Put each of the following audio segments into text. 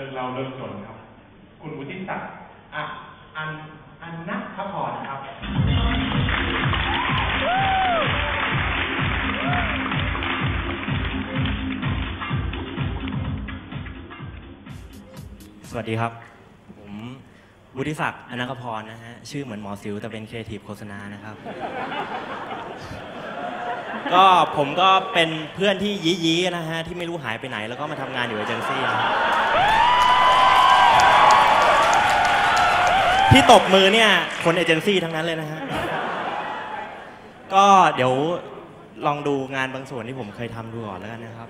รื่องเราเรื่องจนครับ คุณวุฒิศักดิ์อะอันอันนัทพรครับสวัสดีครับ ผมวุฒิศักดิ์อนักพรนะฮะ ชื่อเหมือนหมอซิวแต่เป็นครีเอทีฟโฆษณานะครับ ก็ผมก็เป็นเพื่อนที่ยี้ยี้นะฮะ ที่ไม่รู้หายไปไหน แล้วก็มาทำงานอยู่เอเจนซี่นะครับ ที่ตบมือเนี่ย คนเอเจนซี่ทั้งนั้นเลยนะฮะ ก็เดี๋ยวลองดูงานบางส่วนที่ผมเคยทำดูก่อนแล้วกันนะครับ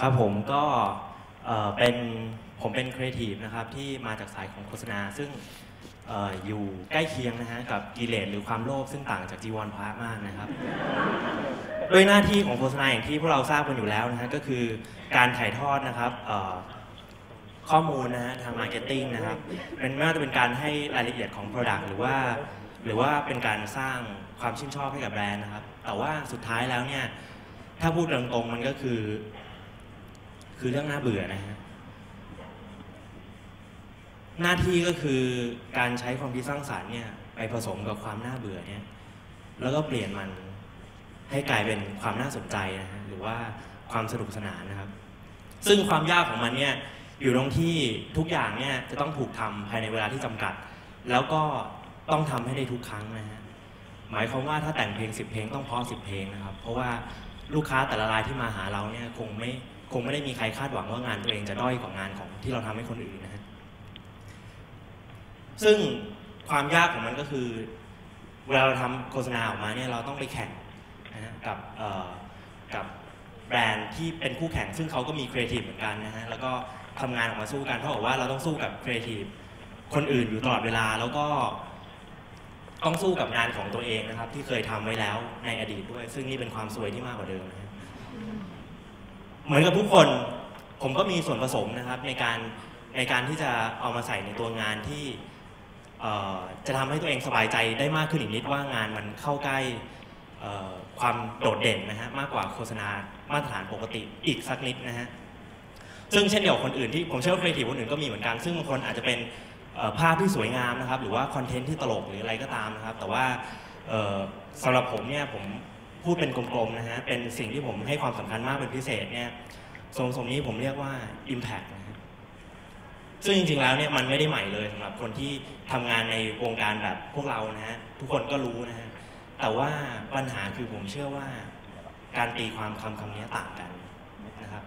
ครับผมก็เอ่อเป็นผมเป็นครีเอทีฟนะครับที่มาจากสายของโฆษณา ซึ่งเอออยู่ใกล้เคียงนะฮะกับกิเลสหรือความโลภซึ่งต่างจากจีวรพระมากนะครับโดยหน้าที่ของโฆษณาอย่างที่พวกเราทราบกันอยู่แล้วนะฮะก็คือการถ่ายทอดนะครับเอ่อข้อมูลนะฮะทางมาร์เก็ตติ้งนะครับเป็นไม่ว่าจะเป็นการให้รายละเอียดของ Product หรือว่า หรือว่าเป็นการสร้างความชื่นชอบให้กับแบรนด์นะครับ แต่ว่าสุดท้ายแล้วเนี่ยถ้าพูดตรงๆมันก็คือ คือเรื่องน่าเบื่อนะฮะหน้าที่ก็คือการใช้ความคิดสร้างสรรค์เนี่ย ไปผสมกับความน่าเบื่อเนี่ย แล้วก็เปลี่ยนมันให้กลายเป็นความน่าสนใจนะฮะหรือว่าความสนุกสนานนะครับ ซึ่งความยากของมันเนี่ยอยู่ตรงที่ทุกอย่างเนี่ยจะต้องถูกทำภายในเวลาที่จำกัด แล้วก็ต้องทำให้ได้ทุกครั้งนะฮะหมายความว่าถ้าแต่งเพลง 10 เพลงต้องเพราะ10 เพลงนะครับ เพราะว่าลูกค้าแต่ละรายที่มาหาเราเนี่ยคงไม่ คงไม่ได้มีใครคาดหวังว่างานตัวเองจะด้อยกว่างานของที่เราทำให้คนอื่นนะฮะซึ่งความยากของมันก็คือเวลาเราทำโฆษณาออกมาเนี่ยเราต้องไปแข่งนะฮะกับเอ่อกับแบรนด์ที่เป็นคู่แข่ง ซึ่งเขาก็มีครีเอทีฟเหมือนกันนะฮะแล้วก็ทำงานออกมาสู้กันเท่ากับว่าเราต้องสู้กับครีเอทีฟคนอื่นอยู่ตลอดเวลาแล้วก็ต้องสู้กับงานของตัวเองนะครับ ที่เคยทำไว้แล้วในอดีตด้วย ซึ่งนี่เป็นความสวยที่มากกว่าเดิมนะฮะ เหมือนกับทุกคนผมก็มีส่วนผสมนะครับในการในการที่จะเอามาใส่ในตัวงานที่จะทำให้ตัวเองสบายใจได้มากขึ้นอีกนิดว่างานมันเข้าใกล้ความโดดเด่นนะฮะมากกว่าโฆษณามาตรฐานปกติอีกสักนิดนะฮะซึ่งเช่นเดียวกับคนอื่นที่ผมเชื่อว่าครีเอทีฟคนอื่นก็มีเหมือนกัน ซึ่งบางคนอาจจะเป็นภาพที่สวยงามนะครับ หรือว่าคอนเทนต์ที่ตลกหรืออะไรก็ตามนะครับ แต่ว่าสำหรับผมเนี่ยผม พูดเป็นกลมๆนะฮะ เป็นสิ่งที่ผมให้ความสำคัญมากเป็นพิเศษเนี่ยทรงทรงนี้ผมเรียกว่า Impact นะฮะซึ่งจริงๆแล้วเนี่ยมันไม่ได้ใหม่เลยสำหรับคนที่ทำงานในวงการแบบพวกเรานะฮะ ทุกคนก็รู้นะฮะ แต่ว่าปัญหาคือผมเชื่อว่า การตีความคำคำนี้ต่างกันนะครับ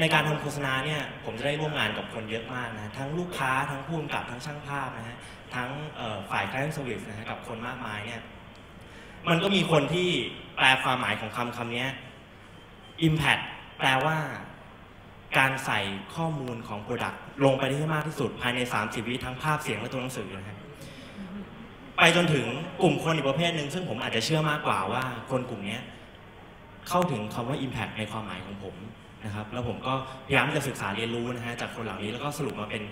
ในการทำโฆษณาเนี่ยผมจะได้ร่วมงานกับคนเยอะมากนะ ทั้งลูกค้าทั้งผู้กำกับทั้งช่างภาพนะฮะ ทั้งฝ่ายคลายเซอร์วิสนะฮะกับคนมากมายเนี่ย มันก็มีคนที่แปลความหมายของคำคำนี้ Impact แปลว่า การใส่ข้อมูลของ Product ลงไปได้ให้มากที่สุด ภายใน 30 วิทั้งภาพเสียงและตัวหนังสือนะฮะไปจนถึงกลุ่มคนอีกประเภทหนึ่งซึ่งผมอาจจะเชื่อมากกว่าว่า คนกลุ่มนี้เข้าถึงคำว่า Impact ในความหมายของผมนะครับ แล้วผมก็พยายามจะศึกษาเรียนรู้นะฮะจากคนเหล่านี้แล้วก็สรุปมาเป็น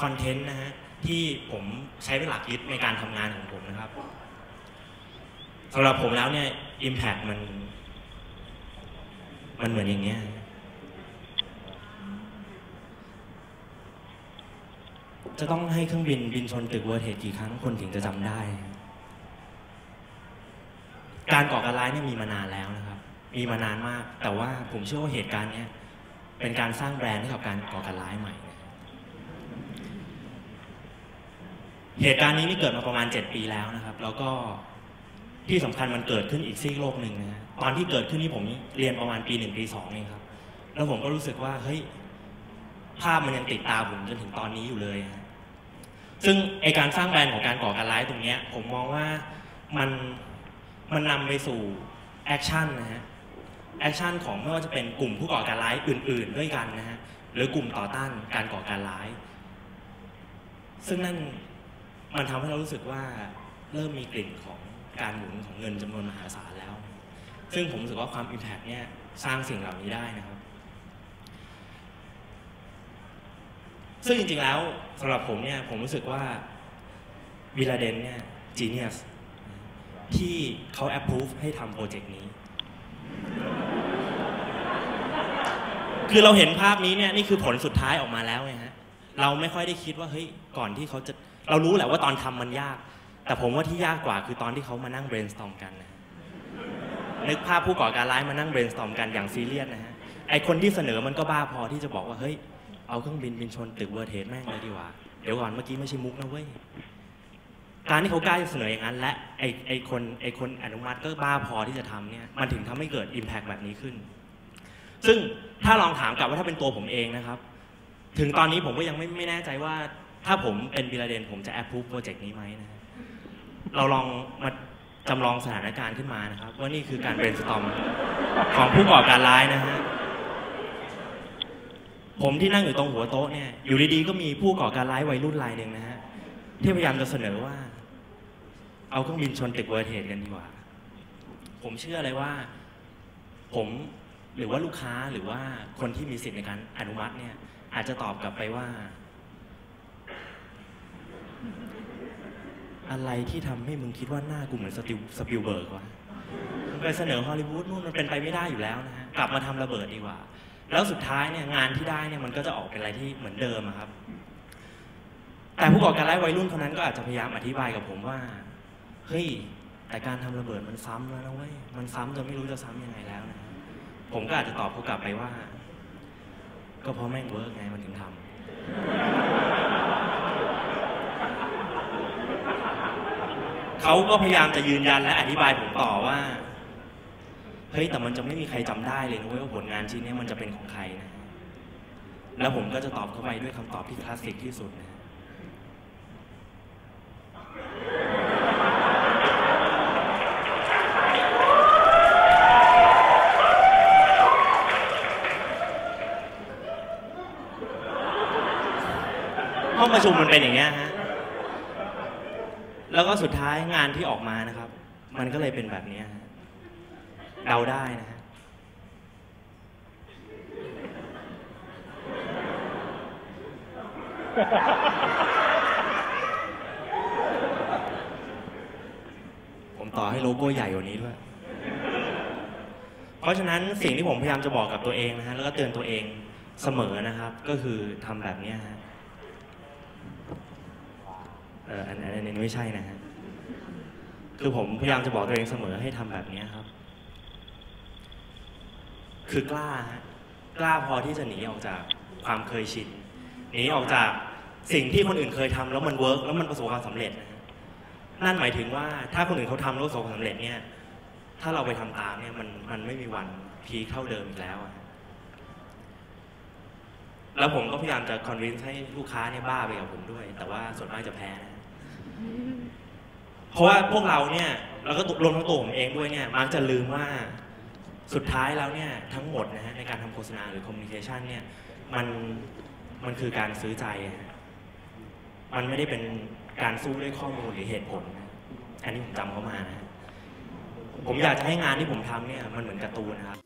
คอนเทนต์นะฮะที่ผมใช้เป็นหลักยึดในการทำงานของผมนะครับ สำหรับผมแล้วเนี่ย Impact มัน มันเหมือนอย่างเงี้ยจะต้องให้เครื่องบินบินชนตึกเวิร์เทดกี่ครั้งคนถึงจะจำได้ การก่อการร้ายเนี่ยมีมานานแล้วนะครับ มีมานานมาก แต่ว่าผมเชื่อว่าเหตุการณ์เนี้ยเป็นการสร้างแบรนด์ให้กับการก่อการร้ายใหม่ เหตุการณ์นี้นี่เกิดมาประมาณ 7 ปีแล้วนะครับ แล้วก็ ที่สำคัญมันเกิดขึ้นอีกซีกโลกหนึ่งนะฮะตอนที่เกิดขึ้นนี่ผมเรียนประมาณปีหนึ่งปีสองเองครับ แล้วผมก็รู้สึกว่าเฮ้ยภาพมันยังติดตาผมจนถึงตอนนี้อยู่เลยฮะซึ่งไอการสร้างแบรนด์ของการก่อการร้ายตรงเนี้ย ผมมองว่ามันมันนำไปสู่แอคชั่นนะฮะแอคชั่นของไม่ว่าจะเป็นกลุ่มผู้ก่อการร้ายอื่น ๆ ด้วยกันนะฮะหรือกลุ่มต่อต้านการก่อการร้าย ซึ่งนั่นมันทำให้เรารู้สึกว่าเริ่มมีกลิ่นของ การหมุนของเงินจำนวนมหาศาลแล้ว ซึ่งผมรู้สึกว่าความอิมแพกเนี่ยสร้างสิ่งเหล่านี้ได้นะครับ ซึ่งจริงๆแล้วสำหรับผมเนี่ยผมรู้สึกว่าวิลาเดนเนี่ยจีเนียสที่เขาแอปพูฟให้ทำโปรเจกต์นี้ คือเราเห็นภาพนี้เนี่ยนี่คือผลสุดท้ายออกมาแล้วไงฮะ เราไม่ค่อยได้คิดว่าเฮ้ยก่อนที่เขาจะเรารู้แหละว่าตอนทำมันยาก แต่ผมว่าที่ยากกว่าคือตอนที่เขามานั่ง brainstorm กันนะนึกภาพผู้ก่อการร้ายมานั่ง brainstorm กันอย่างซีเรียสนะฮะไอคนที่เสนอมันก็บ้าพอที่จะบอกว่าเฮ้ยเอาเครื่องบินบินชนตึกเวอร์เทสแม่งเลยดีกว่าเดี๋ยวก่อนเมื่อกี้ไม่ใช่มุกนะเว้ยการที่เขากล้าจะเสนออย่างนั้น และไอไอคนไอคนอนุมัติก็บ้าพอที่จะทำเนี่ยมันถึงทำให้เกิด impact แบบนี้ขึ้น ซึ่งถ้าลองถามกลับว่าถ้าเป็นตัวผมเองนะครับ ถึงตอนนี้ผมก็ยังไม่ไม่แน่ใจว่า ถ้าผมเป็นบิลาเดนผมจะแอปพูฟโปรเจกต์นี้ไหมนะฮะ เราลองมาจำลองสถานการณ์ขึ้นมานะครับ ว่านี่คือการเบรนสตอมของผู้ก่อการร้ายนะฮะผมที่นั่งอยู่ตรงหัวโต๊ะเนี่ยอยู่ดีๆก็มีผู้ก่อการร้ายวัยรุ่นรายหนึ่งนะฮะที่พยายามจะเสนอว่า เอาเครื่องบินชนตึกเวอร์เทดกันดีกว่า ผมเชื่อเลยว่า ผมหรือว่าลูกค้าหรือว่าคนที่มีสิทธิ์ในการอนุมัติเนี่ย อาจจะตอบกลับไปว่า อะไรที่ทำให้มึงคิดว่าหน้ากูเหมือนสติวสปิลเบิร์กวะมึงไปเสนอฮอลลีวูดนู่นมันเป็นไปไม่ได้อยู่แล้วนะฮะกลับมาทำระเบิดดีกว่า แล้วสุดท้ายเนี่ยงานที่ได้เนี่ยมันก็จะออกเป็นอะไรที่เหมือนเดิมครับ แต่ผู้ก่อการร้ายวัยรุ่นคนนั้นก็อาจจะพยายามอธิบายกับผมว่าเฮ้ยแต่การทำระเบิดมันซ้ำแล้วนะเว้ยมันซ้ำจนไม่รู้จะซ้ำยังไงแล้วนะผมก็อาจจะตอบเขากลับไปว่า ก็เพราะแม่งเวิร์กไงมันถึงทำ เขาก็พยายามจะยืนยันและอธิบายผมต่อว่าเฮ้ยแต่มันจะไม่มีใครจำได้เลยนะเว้ยว่าผลงานชิ้นนี้มันจะเป็นของใครนะ แล้วผมก็จะตอบเข้าไปด้วยคำตอบที่คลาสสิกที่สุดนะห้องประชุมมันเป็นอย่างเงี้ยฮะ แล้วก็สุดท้ายงานที่ออกมานะครับ มันก็เลยเป็นแบบนี้ฮะเดาได้นะฮะผมต่อให้โลโก้ใหญ่กว่านี้ด้วย เพราะฉะนั้นสิ่งที่ผมพยายามจะบอกกับตัวเองนะฮะแล้วก็เตือนตัวเองเสมอนะครับ ก็คือทำแบบนี้ฮะ เอออันอันอันนี้ไม่ใช่นะฮะคือผมพยายามจะบอกตัวเองเสมอให้ทำแบบเนี้ยครับ คือกล้าฮะกล้าพอที่จะหนีออกจากความเคยชินหนีออกจากสิ่งที่คนอื่นเคยทำแล้วมันเวิร์กแล้วมันประสบความสำเร็จนะนั่นหมายถึงว่าถ้าคนอื่นเขาทำแล้วประสบความสำเร็จเนี่ย ถ้าเราไปทำตามเนี่ยมันมันไม่มีวันพีเท่าเดิมอีกแล้วอะแล้วผมก็พยายามจะคอนวินส์ให้ลูกค้าเนี่ยบ้าไปกับผมด้วย แต่ว่าส่วนมากจะแพ้นะ เพราะว่าพวกเราเนี่ยแล้วก็รวมทั้งตัวผมเองด้วยเนี่ยมักจะลืมว่าสุดท้ายแล้วเนี่ยทั้งหมดนะฮะในการทำโฆษณาหรือคอมมิวนิเคชันเนี่ยมันมันคือการซื้อใจอะฮะมันไม่ได้เป็นการสู้ด้วยข้อมูลหรือเหตุผล อันนี้ผมจำเขามานะฮะผมอยากจะให้งานที่ผมทำเนี่ยมันเหมือนการ์ตูนนะครับ